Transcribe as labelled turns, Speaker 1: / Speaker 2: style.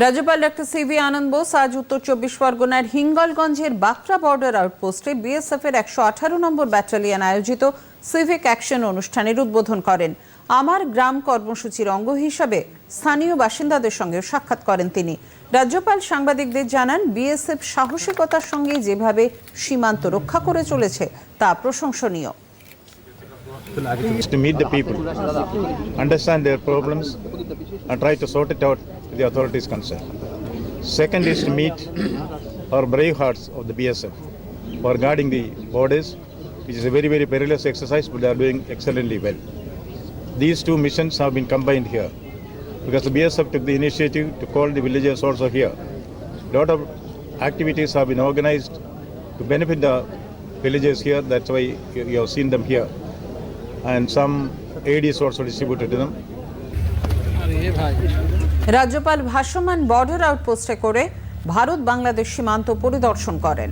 Speaker 1: রাজ্যপাল doctor CV আনন্দ বোস আজ উত্তর চব্বিশ পরগনার হিঙ্গলগঞ্জের বাকরা বর্ডার আউটপোস্টে বিএসএফ এর একশো আঠারো নম্বর ব্যাটালিয়ন আয়োজিত সিভিক অ্যাকশন অনুষ্ঠানের উদ্বোধন করেন। আমার গ্রাম কর্মসূচির অঙ্গ হিসাবে স্থানীয় বাসিন্দাদের সঙ্গে সাক্ষাৎ করেন তিনি। রাজ্যপাল সাংবাদিকদের জানান বিএসএফ সাহসিকতার সঙ্গে যেভাবে সীমান্ত রক্ষা করে চলেছে, তা প্রশংসনীয়।
Speaker 2: To meet the people, understand their problems, and try to sort it out with the authorities concerned. Second is to meet our brave hearts of the BSF are guarding the borders, which is a very, very perilous exercise, but they are doing excellently well. These two missions have been combined here because the BSF took the initiative to call the villagers also here. A lot of activities have been organized to benefit the villagers here. That's why you have seen them here. And some aid is also distributed to them.
Speaker 1: রাজ্যপাল ভাসমান border আউটপোস্টে করে ভারত বাংলাদেশ সীমান্ত পরিদর্শন করেন